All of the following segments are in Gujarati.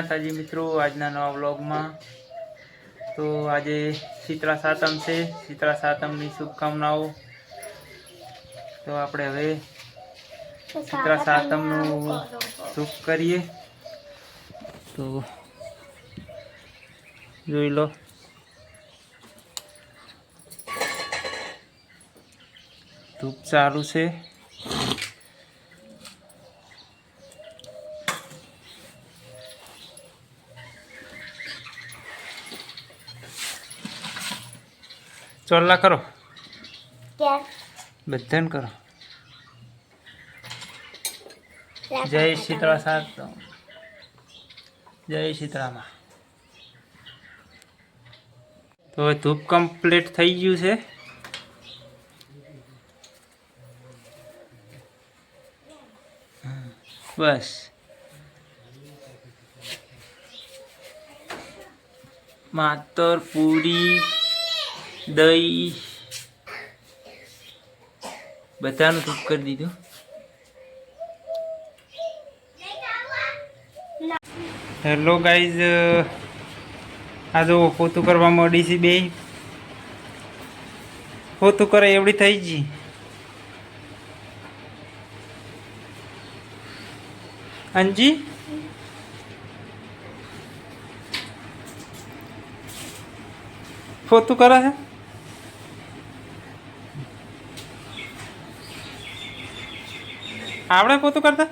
માતાજી મિત્રો, આજના નવા વ્લોગમાં. તો આજે શીતળા સાતમ છે. શીતળા સાતમની શુભકામનાઓ. તો આપણે હવે શીતળા સાતમનું શુભ કરીએ. તો જોઈ લો. ધૂપ ચાલુ છે. ચોલ્લા કરો. બધાને કરો. જય શીતળા સાત. જય શીતળામાં. તો હવે ધૂપ કમ્પ્લીટ થઈ ગયું છે. બસ. માતર પૂરી દહીં. બધાનું ધૂપ કરી દીધું. હેલો ગાઈઝ, આ જો પોતું કરવા મળી છે બે. પોતું કરે એવડી થઈ જી અંજી? પોતું કરે છે? આવડે પોતું કરતા?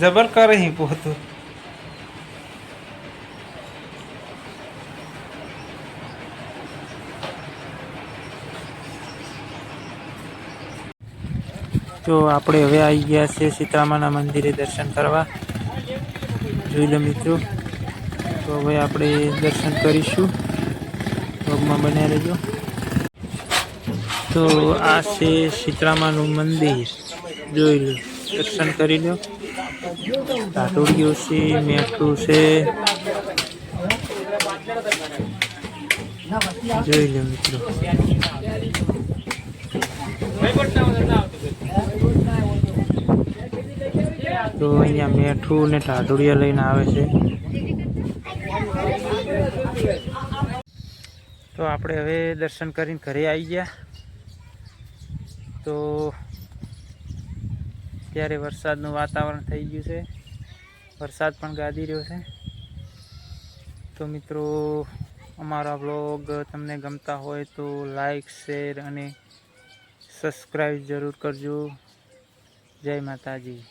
જબર કરે હી પોતું. તો આપણે હવે આવી ગયા છે સીતામાના મંદિરે દર્શન કરવા. જોઈ લો મિત્રો. તો હવે આપણે દર્શન કરીશું. ભોગમાં બન્યા રહેજો. તો આ છે સીતરામાનું મંદિર. જોઈ લો, દર્શન કરી લો. ટાટોડીઓ છે મેઠું છે. જોઈ લો મિત્રો. તો અહીંયા મેઠું ને ટાટોડિયા લઈને આવે છે. તો આપણે હવે દર્શન કરીને ઘરે આવી ગયા. તો ત્યારે વરસાદનું વાતાવરણ થઈ ગયું છે. વરસાદ પણ ગાદી રહ્યો છે. તો મિત્રો, અમારા બ્લોગ તમને ગમતા હોય તો લાઈક, શેર અને સબસ્ક્રાઈબ જરૂર કરજો. જય માતાજી.